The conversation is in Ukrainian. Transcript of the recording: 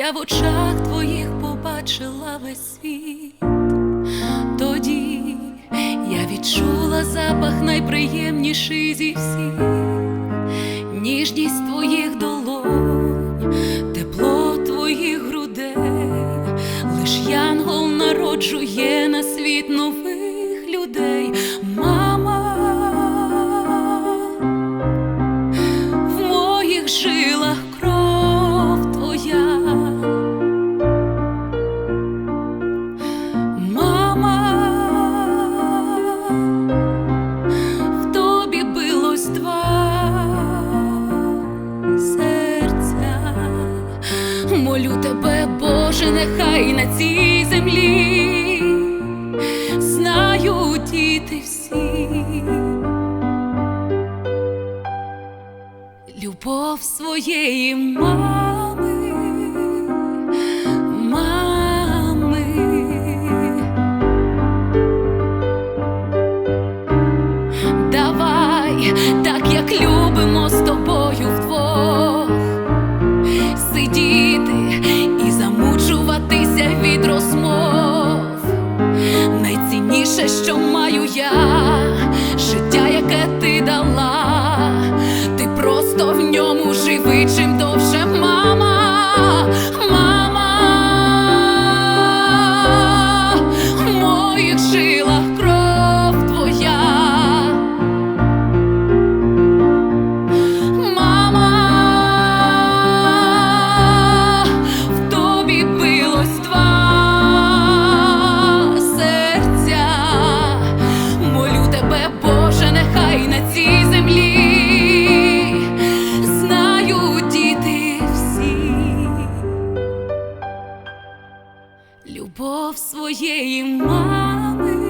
я в очах твоїх побачила весь світ. Тоді я відчула запах найприємніший зі всіх, ніжність твоїх долонь, тепло твоїх грудей, лиш янгол народжує на світ нових тебе, Боже, нехай на цій землі знають діти всі. Любов своєї мами, Найцінніше, що маю я, життя, яке Любов своєї мами,